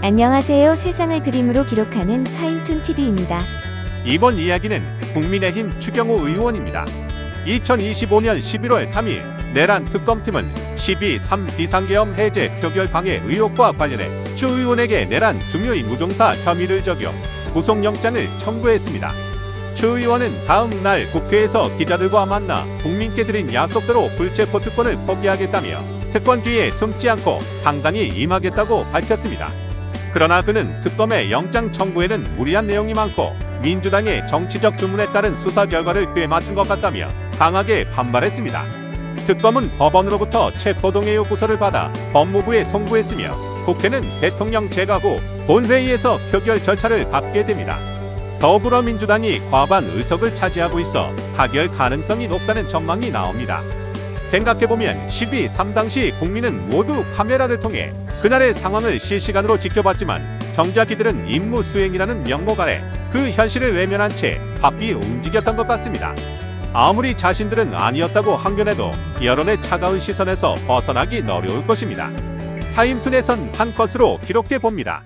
안녕하세요. 세상을 그림으로 기록하는 타임툰 TV입니다. 이번 이야기는 국민의힘 추경호 의원입니다. 2025년 11월 3일 내란 특검팀은 12.3 비상계엄 해제 표결 방해 의혹과 관련해 추 의원에게 내란 중요인 무동사 혐의를 적용 구속영장을 청구했습니다. 추 의원은 다음 날 국회에서 기자들과 만나 국민께 드린 약속대로 불체포 특권을 포기하겠다며 특권 뒤에 숨지 않고 당당히 임하겠다고 밝혔습니다. 그러나 그는 특검의 영장 청구에는 무리한 내용이 많고 민주당의 정치적 주문에 따른 수사 결과를 꿰맞춘 것 같다며 강하게 반발했습니다. 특검은 법원으로부터 체포동의 요구서를 받아 법무부에 송부했으며 국회는 대통령 제각 후 본회의에서 표결 절차를 밟게 됩니다. 더불어민주당이 과반 의석을 차지하고 있어 타결 가능성이 높다는 전망이 나옵니다. 생각해보면 12.3 당시 국민은 모두 카메라를 통해 그날의 상황을 실시간으로 지켜봤지만 정작 이들은 임무 수행이라는 명목 아래 그 현실을 외면한 채 바삐 움직였던 것 같습니다. 아무리 자신들은 아니었다고 항변해도 여론의 차가운 시선에서 벗어나기 어려울 것입니다. 타임툰에선 한 컷으로 기록해 봅니다.